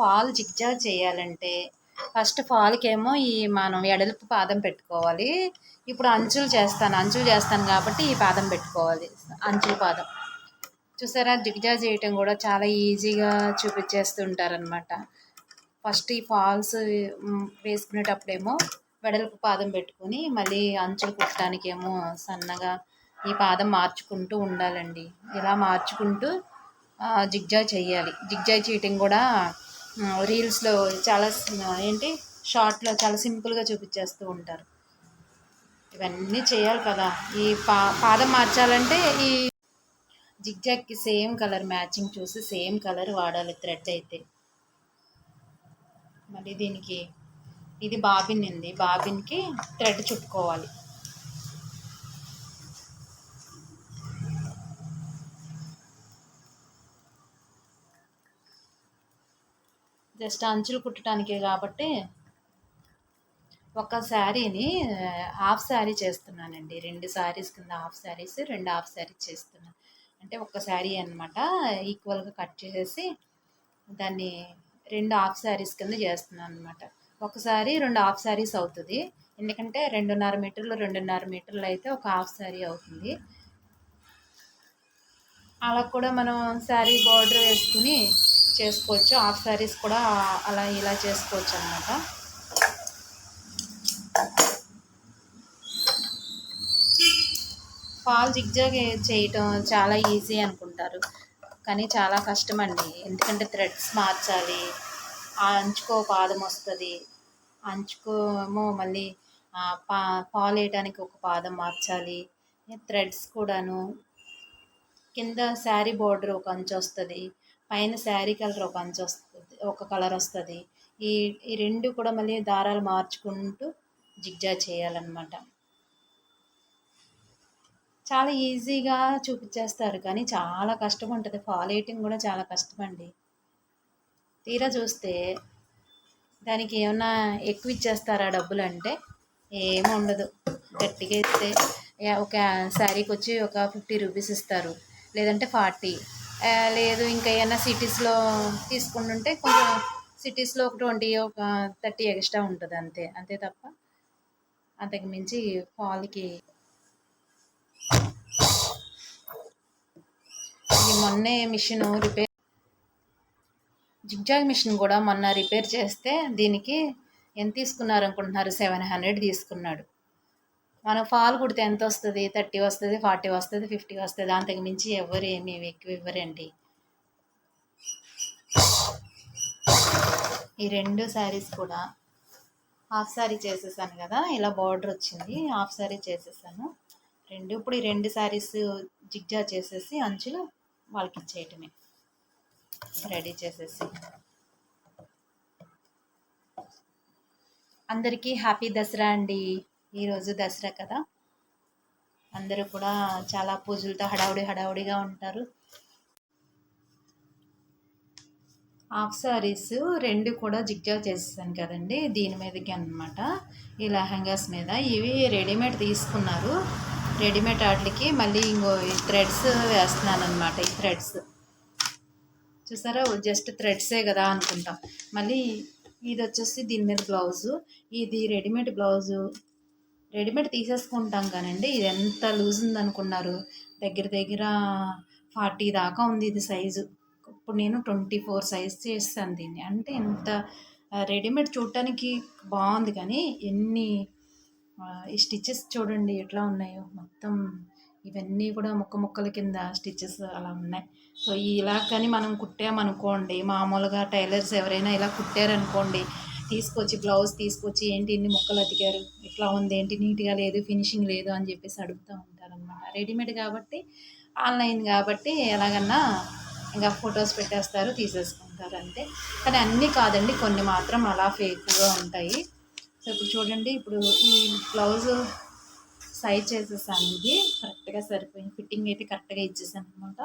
Fall zigzag చేయాలంటే first ఫాల్కి ఏమో ఈ మనం ఎడల్పు పాదం పెట్టుకోవాలి. ఇప్పుడు అంచులు చేస్తాను అంచులు చేస్తాను కాబట్టి ఈ పాదం పెట్టుకోవాలి. అంచుల పాదం. చూసారా? జిగ్జా చేయటం కూడా చాలా ఈజీగా చూపించేస్తుంటారనమాట ఫస్ట్ ఈ ఫాల్స్ వేసుకునేటప్పుడేమో వెడల్పు పాదం పెట్టుకొని మళ్ళీ అంచులు కుట్టడానికేమో సన్నగా ఈ పాదం మార్చుకుంటూ ఉండాలండి. ఇలా మార్చుకుంటూ జిగ్జా చేయాలి. జిగ్జా చేయటం కూడా రీల్స్లో చాలా ఏంటి? షార్ట్లో చాలా సింపుల్గా చూపించేస్తూ ఉంటారు. ఇవన్నీ చేయాలి కదా. ఈ పా పాదం మార్చాలంటే ఈ జిగ్జాగ్కి సేమ్ కలర్ మ్యాచింగ్ చూసి సేమ్ కలర్ వాడాలి థ్రెడ్ అయితే. మళ్ళీ దీనికి ఇది బాబిన్ ఉంది బాబిన్కి థ్రెడ్ చుట్టుకోవాలి. జస్ట్ అంచులు కుట్టడానికే కాబట్టి ఒక శారీని హాఫ్ శారీ చేస్తున్నానండి. రెండు శారీస్ కింద హాఫ్ శారీస్ రెండు హాఫ్ శారీస్ చేస్తున్నాను అంటే ఒక శారీ అనమాట ఈక్వల్గా కట్ చేసేసి దాన్ని రెండు హాఫ్ శారీస్ కింద చేస్తున్నాను అనమాట ఒకసారి రెండు హాఫ్ శారీస్ అవుతుంది. ఎందుకంటే రెండున్నర మీటర్లు రెండున్నర మీటర్లు అయితే ఒక హాఫ్ శారీ అవుతుంది. అలా కూడా మనం శారీ బార్డర్ వేసుకుని చేసుకోవచ్చు. హాఫ్ శారీస్ కూడా అలా ఇలా చేసుకోవచ్చు అనమాట ఫాల్ జిగ్జాగ్ చేయటం చాలా ఈజీ అనుకుంటారు. కానీ చాలా కష్టం అండి ఎందుకంటే థ్రెడ్స్ మార్చాలి. ఆ అంచుకో పాదం వస్తుంది. అంచుకోమో మళ్ళీ పా పాలు వేయడానికి ఒక పాదం మార్చాలి. థ్రెడ్స్ కూడాను కింద శారీ బార్డర్ ఒక అంచు వస్తుంది పైన శారీ కలర్ ఒక అంచు వస్తుంది ఒక కలర్ వస్తుంది. ఈ ఈ రెండు కూడా మళ్ళీ దారాలు మార్చుకుంటూ జిగ్జా చేయాలన్నమాట. చాలా ఈజీగా చూపించేస్తారు కానీ చాలా కష్టం ఉంటుంది ఫాల్ ఎయిటింగ్ కూడా చాలా కష్టం అండి తీరా చూస్తే దానికి ఏమన్నా ఎక్కువ ఇచ్చేస్తారా డబ్బులు అంటే ఏమి ఉండదు. గట్టిగా ఇస్తే ఒక శారీకి వచ్చి ఒక ఫిఫ్టీ రూపీస్ ఇస్తారు. లేదంటే ఫార్టీ. లేదు ఇంకా ఏమైనా సిటీస్లో తీసుకుంటుంటే కొంచెం సిటీస్లో ఒక ట్వంటీ ఒక థర్టీ ఎక్స్ట్రా ఉంటుంది అంతే అంతే తప్ప అంతకు మించి ఫాల్కి ఇది మొన్నే మిషన్ రిపేర్ జిగ్జాగ్ మిషన్ కూడా మొన్న రిపేర్ చేస్తే దీనికి ఎంత తీసుకున్నారు అనుకుంటున్నారు సెవెన్ హండ్రెడ్ తీసుకున్నాడు. మనం ఫాల్ కుడితే ఎంత వస్తుంది? థర్టీ వస్తుంది ఫార్టీ వస్తుంది ఫిఫ్టీ వస్తుంది? అంతకు మించి ఎవరు ఏమి ఎక్కువ ఇవ్వరండి. ఈ రెండు శారీస్ కూడా హాఫ్ శారీ చేసేసాను కదా ఇలా బార్డర్ వచ్చింది హాఫ్ శారీ చేసేసాను. రెండు ఇప్పుడు ఈ రెండు శారీస్ జిగ్జా చేసేసి అంచులు వాళ్ళకి ఇచ్చేయటమే. రెడీ చేసేసి. అందరికీ హ్యాపీ దసరా అండి. ఈరోజు దసరా కదా. అందరూ కూడా చాలా పూజలతో హడావుడి హడావుడిగా ఉంటారు. హాఫ్ సారీస్ రెండు కూడా జిగ్జా చేసేసాను కదండి. దీని మీదకి అనమాట ఈ లెహంగాస్ మీద. ఇవి రెడీమేడ్ తీసుకున్నారు. రెడీమేడ్ వాటికి మళ్ళీ ఇంకో థ్రెడ్స్ వేస్తున్నాను అనమాట ఈ థ్రెడ్స్. చూసారా? జస్ట్ థ్రెడ్సే కదా అనుకుంటాం. మళ్ళీ ఇది వచ్చేసి దీని మీద బ్లౌజు. ఇది రెడీమేడ్ బ్లౌజు. రెడీమేడ్ తీసేసుకుంటాం కానండి. ఇది ఎంత లూజ్ ఉందనుకున్నారు. దగ్గర దగ్గర ఫార్టీ దాకా ఉంది ఇది సైజు. ఇప్పుడు నేను ట్వంటీ ఫోర్ సైజ్ చేస్తాను దీన్ని. అంటే ఎంత రెడీమేడ్ చూడటానికి బాగుంది కానీ ఎన్ని ఈ స్టిచ్చెస్ చూడండి ఎట్లా ఉన్నాయో. మొత్తం ఇవన్నీ కూడా ముక్క ముక్కల కింద స్టిచ్చెస్ అలా ఉన్నాయి. సో ఇలా కానీ మనం కుట్టామనుకోండి మామూలుగా టైలర్స్ ఎవరైనా ఇలా కుట్టారనుకోండి తీసుకొచ్చి బ్లౌజ్ తీసుకొచ్చి ఏంటి ఇన్ని ముక్కలు అతికారు? ఇట్లా ఉంది? ఏంటి? నీట్గా లేదు ఫినిషింగ్ లేదు అని చెప్పేసి అడుగుతూ ఉంటారనమాట రెడీమేడ్ కాబట్టి ఆన్లైన్ కాబట్టి ఎలాగన్నా ఇంకా ఫొటోస్ పెట్టేస్తారు తీసేసుకుంటారు అంతే. కానీ అన్నీ కాదండి కొన్ని మాత్రం అలా ఫేక్గా ఉంటాయి. సో ఇప్పుడు చూడండి ఇప్పుడు ఈ బ్లౌజ్ సైజ్ చేసేసాను ఇది. కరెక్ట్గా సరిపోయింది. ఫిట్టింగ్ అయితే కరెక్ట్గా ఇచ్చేసాను అనమాట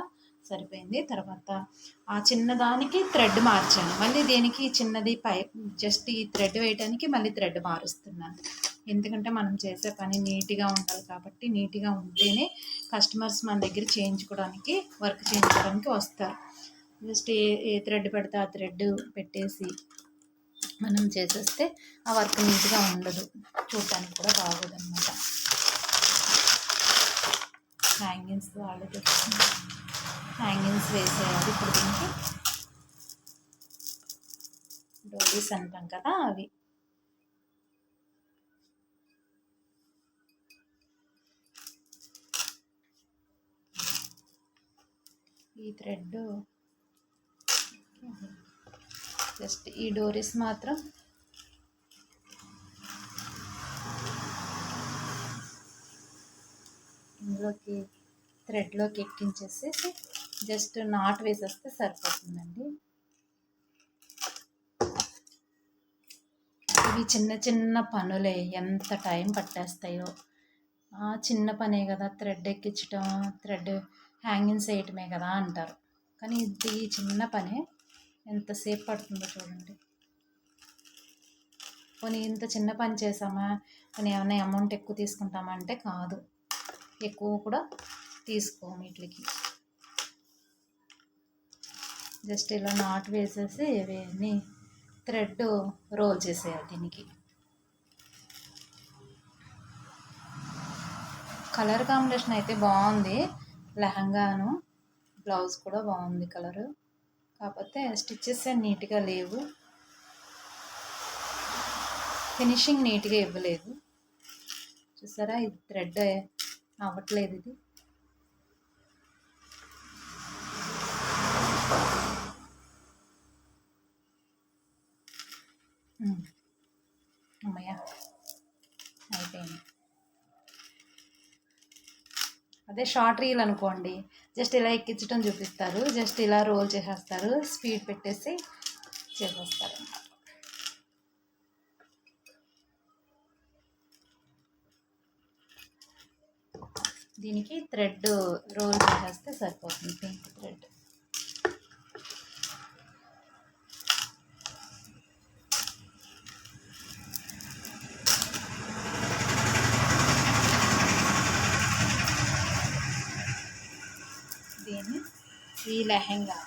సరిపోయింది. తర్వాత ఆ చిన్నదానికి థ్రెడ్ మార్చాను. మళ్ళీ దేనికి చిన్నది పై జస్ట్ ఈ థ్రెడ్ వేయడానికి మళ్ళీ థ్రెడ్ మారుస్తున్నాను. ఎందుకంటే మనం చేసే పని నీట్గా ఉండాలి కాబట్టి నీట్గా ఉంటేనే కస్టమర్స్ మన దగ్గర చేయించుకోవడానికి వర్క్ చేయించుకోవడానికి వస్తారు. జస్ట్ ఏ ఏ థ్రెడ్ పెడితే ఆ థ్రెడ్ పెట్టేసి మనం చేసేస్తే ఆ వర్క్ నీట్గా ఉండదు. చూడటానికి కూడా బాగోదు అనమాట హ్యాంగింగ్స్ వాళ్ళకి హ్యాంగింగ్స్ వేసేయాలి ఇప్పుడు దీనికి. డోరీస్ అంటాం కదా అవి. ఈ థ్రెడ్ జస్ట్ ఈ డోరీస్ మాత్రం ఇందులోకి థ్రెడ్లోకి ఎక్కించేసి జస్ట్ నాట్ వేసేస్తే సరిపోతుందండి. ఇవి చిన్న చిన్న పనులే ఎంత టైం పట్టేస్తాయో. ఆ చిన్న పనే కదా థ్రెడ్ ఎక్కించడం థ్రెడ్ హ్యాంగింగ్స్ వేయటమే కదా అంటారు. కానీ ఇది చిన్న పనే ఎంతసేపు పడుతుందో చూడండి. పోనీ ఇంత చిన్న పని చేసామా? పోనీ ఏమైనా అమౌంట్ ఎక్కువ తీసుకుంటామా అంటే కాదు. ఎక్కువ కూడా తీసుకోము వీటికి జస్ట్ ఇలా నాట్ వేసేసి ఇవన్నీ థ్రెడ్ రోల్ చేసేయాలి దీనికి. కలర్ కాంబినేషన్ అయితే బాగుంది. లెహంగాను బ్లౌజ్ కూడా బాగుంది కలరు. కాకపోతే స్టిచ్చెస్ నీట్గా లేవు. ఫినిషింగ్ నీట్గా ఇవ్వలేదు. చూసారా? ఇది థ్రెడ్ అవ్వట్లేదు ఇది. అమ్మయ్యా అయిపోయింది. అదే షార్ట్ రీల్ అనుకోండి జస్ట్ ఇలా ఎక్కించడం చూపిస్తారు జస్ట్ ఇలా రోల్ చేసేస్తారు స్పీడ్ పెట్టేసి చేసేస్తారు. దీనికి థ్రెడ్ రోల్ చేసేస్తే సరిపోతుంది. పింక్ థ్రెడ్ దీన్ని ఈ లెహెంగా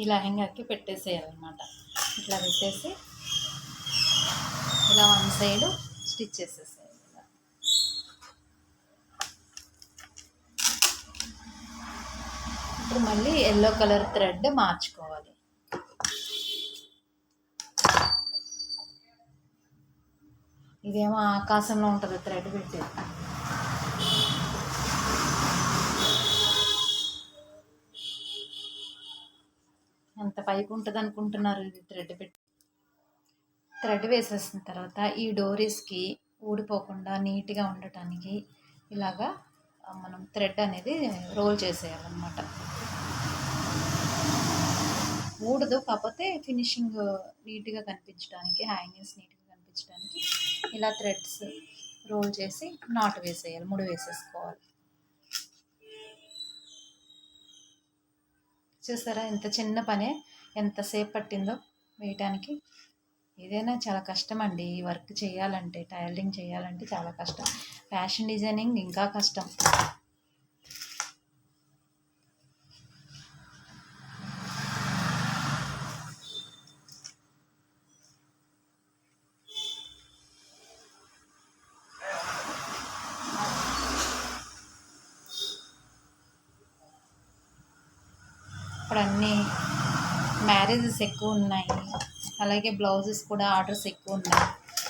ఈ లెహంగాకి పెట్టేసేయాలన్నమాట. ఇట్లా పెట్టేసి ఇలా వన్ సైడ్ స్టిచ్ చేసేసేయాలి. ఇప్పుడు మళ్ళీ ఎల్లో కలర్ థ్రెడ్ మార్చుకోవాలి. ఇదేమో ఆకాశంలో ఉంటుంది థ్రెడ్ పెట్టేది ఎంత పైకి ఉంటుంది అనుకుంటున్నారు. ఇది థ్రెడ్ పెట్టి. థ్రెడ్ వేసేసిన తర్వాత ఈ డోరీస్కి ఊడిపోకుండా నీట్గా ఉండటానికి ఇలాగా మనం థ్రెడ్ అనేది రోల్ చేసేయాలన్నమాట. ఊడదు కాకపోతే ఫినిషింగ్ నీట్గా కనిపించడానికి హ్యాంగింగ్స్ నీట్గా కనిపించడానికి ఇలా థ్రెడ్స్ రోల్ చేసి నాట్ వేసేయాలి ముడి వేసేసుకోవాలి. చూసారా? ఇంత చిన్న పనే. ఎంతసేపు పట్టిందో వేయటానికి. ఏదైనా చాలా కష్టం అండి ఈ వర్క్ చేయాలంటే టైలరింగ్ చేయాలంటే చాలా కష్టం. ఫ్యాషన్ డిజైనింగ్ ఇంకా కష్టం. ఇప్పుడు అన్నీ మ్యారేజెస్ ఎక్కువ ఉన్నాయి. అలాగే బ్లౌజెస్ కూడా ఆర్డర్స్ ఎక్కువ ఉన్నాయి.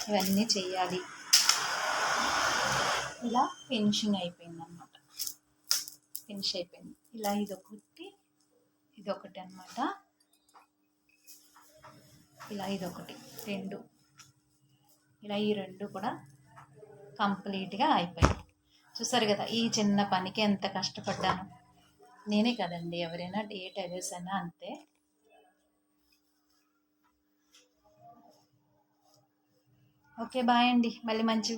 ఇవన్నీ చేయాలి ఇలా ఫినిషింగ్ అయిపోయింది అనమాట ఫినిష్ అయిపోయింది. ఇలా ఇదొకటి ఇదొకటి అనమాట ఇలా ఇదొకటి రెండు. ఇలా ఈ రెండు కూడా కంప్లీట్గా అయిపోయాయి. చూసారు కదా ఈ చిన్న పనికి ఎంత కష్టపడ్డాను. నేనే కదండి ఎవరైనా ఏ టైలర్స్ అయినా అంతే. ఓకే బాయ్ అండి. మళ్ళీ మంచి